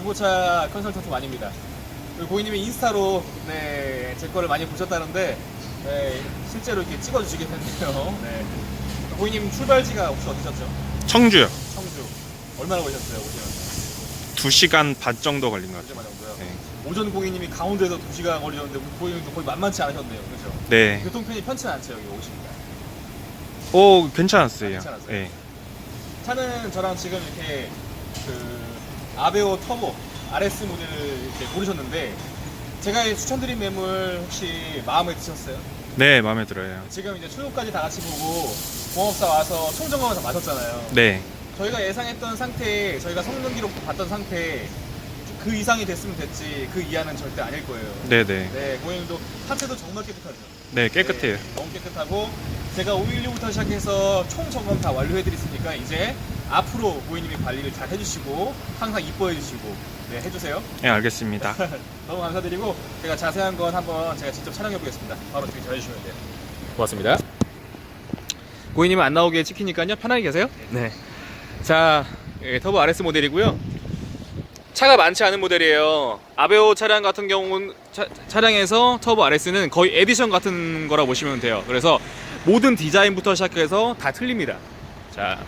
중고차 컨설턴트 아닙니다. 그 고객님이 인스타로 네, 제 거를 많이 보셨다는데 네, 실제로 이렇게 찍어주시게 됐네요. 네. 고객님 출발지가 혹시 어디셨죠? 청주요. 청주. 얼마나 걸렸어요 오시면? 2시간 반 정도 걸린 것 같아요. 정도요. 네. 오전 고객님이 강원도에서 2 시간 걸리셨는데 고객님도 거의 만만치 않으셨네요. 그렇죠? 네. 교통편이 편치 않죠 여기 오시니까. 오, 괜찮았어요. 아, 괜찮았어요? 네. 차는 저랑 지금 이렇게 그 아베오 터보 RS 모델을 이렇게 고르셨는데 제가 추천드린 매물 혹시 마음에 드셨어요? 네, 마음에 들어요. 지금 이제 출고까지 다 같이 보고 공업사 와서 총점검을 다 마셨잖아요. 네. 저희가 예상했던 상태, 저희가 성능 기록도 봤던 상태 그 이상이 됐으면 됐지 그 이하는 절대 아닐 거예요. 네, 네. 네, 고객님도 상태도 정말 깨끗하죠. 네, 깨끗해요. 네, 너무 깨끗하고 제가 516부터 시작해서 총 점검 다 완료해드렸으니까 이제 앞으로 고객님이 관리를 잘 해주시고 항상 이뻐해 주시고 네, 해주세요. 네, 알겠습니다. 너무 감사드리고 제가 자세한 건 한번 제가 직접 촬영해 보겠습니다. 바로 저기 전해주시면 돼요. 고맙습니다. 고객님은 안 나오게 찍히니까요. 편하게 계세요. 네. 자, 예, 터보 RS 모델이고요. 차가 많지 않은 모델이에요. 아베오 차량 같은 경우는 차, 차량에서 터보 RS는 거의 에디션 같은 거라 보시면 돼요. 그래서 모든 디자인부터 시작해서 다 틀립니다. 자,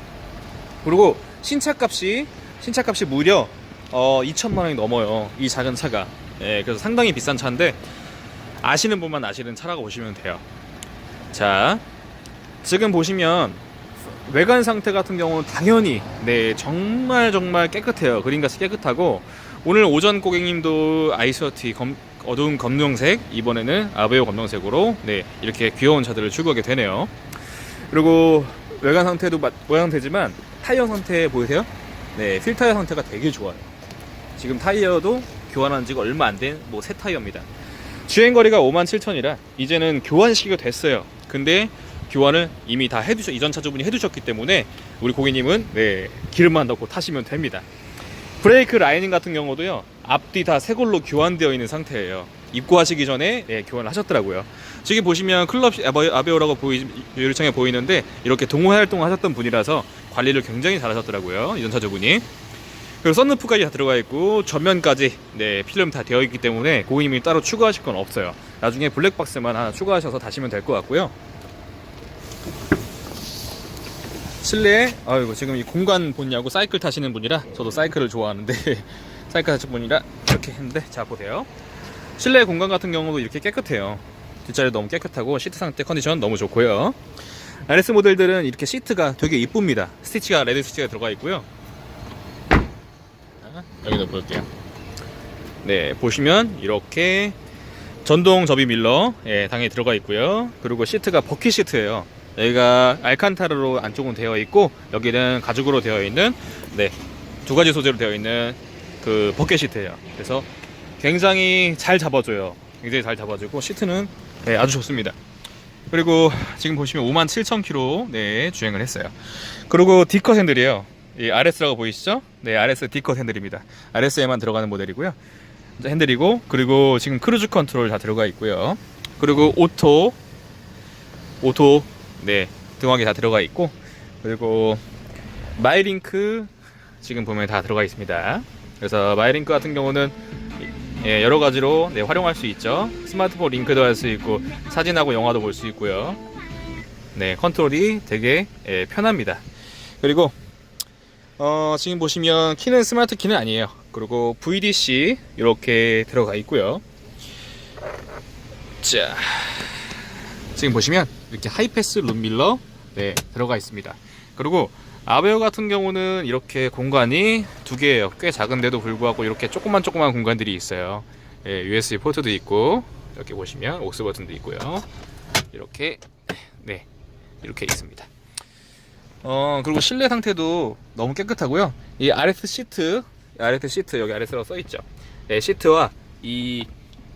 그리고 신차값이 신차값이 무려 어, 2천만 원이 넘어요. 이 작은 차가. 예, 그래서 상당히 비싼 차인데 아시는 분만 아시는 차라고 보시면 돼요. 자, 지금 보시면 외관 상태 같은 경우는 당연히 네 정말 정말 깨끗해요. 그린같이 깨끗하고 오늘 오전 고객님도 아이스어티 검, 어두운 검정색 이번에는 아베오 검정색으로 네 이렇게 귀여운 차들을 출고하게 되네요. 그리고 외관 상태도 마- 모양 되지만 타이어 상태 보이세요? 네 필 타이어 상태가 되게 좋아요. 지금 타이어도 교환한 지가 얼마 안 된 뭐 새 타이어입니다. 주행 거리가 5만 7천이라 이제는 교환 시기가 됐어요. 근데 교환을 이미 다 해두셨 이전 차주분이 해두셨기 때문에 우리 고객님은 네 기름만 넣고 타시면 됩니다. 브레이크 라이닝 같은 경우도요 앞뒤 다 새 걸로 교환되어 있는 상태예요. 입고하시기 전에 네, 교환을 하셨더라고요. 지금 보시면 클럽 아베- 아베오라고 보이 유리창에 보이는데 이렇게 동호회 활동을 하셨던 분이라서 관리를 굉장히 잘하셨더라고요 이전 차주분이. 그리고 썬루프까지 다 들어가 있고 전면까지 네 필름 다 되어 있기 때문에 고객님이 따로 추가하실 건 없어요. 나중에 블랙박스만 하나 추가하셔서 다시면 될 것 같고요. 실내에 아이고 지금 이 공간 보냐고 사이클 타시는 분이라 저도 사이클을 좋아하는데 사이클 타시는 분이라 이렇게 했는데 자 보세요. 실내 공간 같은 경우도 이렇게 깨끗해요. 뒷자리 너무 깨끗하고 시트 상태 컨디션 너무 좋고요. RS 모델들은 이렇게 시트가 되게 이쁩니다. 스티치가 레드 스티치가 들어가 있고요. 자, 여기도 볼게요. 네, 보시면 이렇게 전동 접이 밀러 예, 당연히 들어가 있고요. 그리고 시트가 버킷 시트예요. 여기가 알칸타르로 안쪽은 되어 있고 여기는 가죽으로 되어 있는 네, 두 가지 소재로 되어 있는 그 버킷 시트예요. 그래서 굉장히 잘 잡아줘요. 굉장히 잘 잡아주고 시트는 네, 아주 좋습니다. 그리고 지금 보시면 57,000km 네, 주행을 했어요. 그리고 D컷 핸들이에요. 이 RS라고 보이시죠? 네, RS D컷 핸들입니다. RS에만 들어가는 모델이고요. 핸들이고 그리고 지금 크루즈 컨트롤 다 들어가 있고요. 그리고 오토 오토 네 등화기 다 들어가 있고 그리고 마이링크 지금 보면 다 들어가 있습니다. 그래서 마이링크 같은 경우는 예, 여러 가지로 네, 활용할 수 있죠. 스마트폰 링크도 할 수 있고 사진하고 영화도 볼 수 있고요. 네 컨트롤이 되게 예, 편합니다. 그리고 어, 지금 보시면 키는 스마트 키는 아니에요. 그리고 VDC 이렇게 들어가 있고요. 자, 지금 보시면 이렇게 하이패스 룸밀러 네 들어가 있습니다. 그리고 아베오 같은 경우는 이렇게 공간이 두 개예요. 꽤 작은데도 불구하고 이렇게 조그만 조그만 공간들이 있어요. 예, USB 포트도 있고 이렇게 보시면 옥스 버튼도 있고요. 이렇게 네 이렇게 있습니다. 어 그리고 실내 상태도 너무 깨끗하고요. 이 RS 시트, RS 시트 여기 RS라고 써 있죠. 네, 시트와 이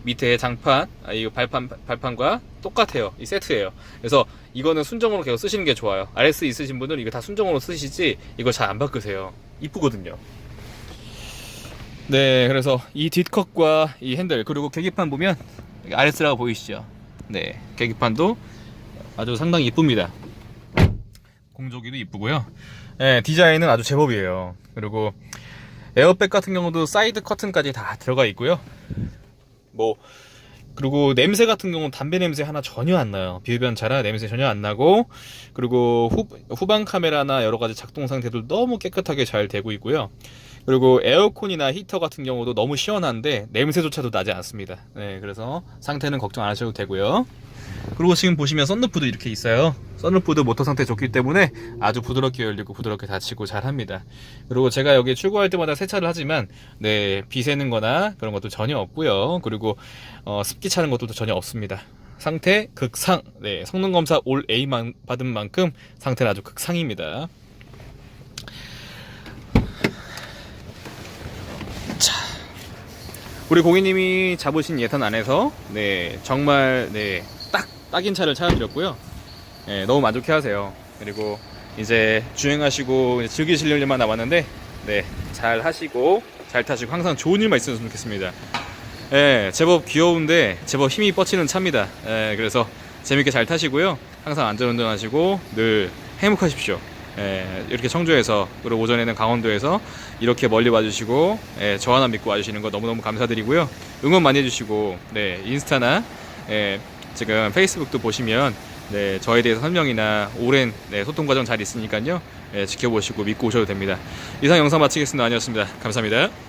밑에 장판, 아, 이 발판 발판과 똑같아요. 이 세트예요. 그래서 이거는 순정으로 계속 쓰시는 게 좋아요. RS 있으신 분은 이거 다 순정으로 쓰시지 이거 잘 안 바꾸세요. 이쁘거든요. 네, 그래서 이 뒷컷과 이 핸들 그리고 계기판 보면 RS라고 보이시죠? 네, 계기판도 아주 상당히 이쁩니다. 공조기도 이쁘고요. 네, 디자인은 아주 제법이에요. 그리고 에어백 같은 경우도 사이드 커튼까지 다 들어가 있고요. 뭐 그리고 냄새 같은 경우는 담배 냄새 하나 전혀 안 나요. 비흡연차라 냄새 전혀 안 나고 그리고 후, 후방 카메라나 여러 가지 작동 상태도 너무 깨끗하게 잘 되고 있고요. 그리고 에어컨이나 히터 같은 경우도 너무 시원한데 냄새조차도 나지 않습니다. 네, 그래서 상태는 걱정 안 하셔도 되고요. 그리고 지금 보시면 썬루프도 이렇게 있어요. 썬루프도 모터 상태 좋기 때문에 아주 부드럽게 열리고 부드럽게 닫히고 잘 합니다. 그리고 제가 여기 출고할 때마다 세차를 하지만 네, 비 새는 거나 그런 것도 전혀 없고요. 그리고 어, 습기 차는 것도 전혀 없습니다. 상태 극상. 네, 성능 검사 올 A 만 받은 만큼 상태는 아주 극상입니다. 우리 고객님이 잡으신 예산 안에서 네 정말 네 딱 딱인 차를 찾아드렸고요. 네, 너무 만족해 하세요. 그리고 이제 주행하시고 즐기실 일만 남았는데 네 잘 하시고 잘 타시고 항상 좋은 일만 있었으면 좋겠습니다. 예, 제법 귀여운데 제법 힘이 뻗치는 차입니다. 예, 그래서 재밌게 잘 타시고요. 항상 안전운전 하시고 늘 행복하십시오. 예, 이렇게 청주에서 그리고 오전에는 강원도에서 이렇게 멀리 와주시고 예, 저 하나 믿고 와주시는 거 너무너무 감사드리고요. 응원 많이 해주시고 네, 인스타나 예, 지금 페이스북도 보시면 네, 저에 대해서 설명이나 오랜 네, 소통 과정 잘 있으니까요. 예, 지켜보시고 믿고 오셔도 됩니다. 이상 영상 마치겠습니다. 아니었습니다. 감사합니다.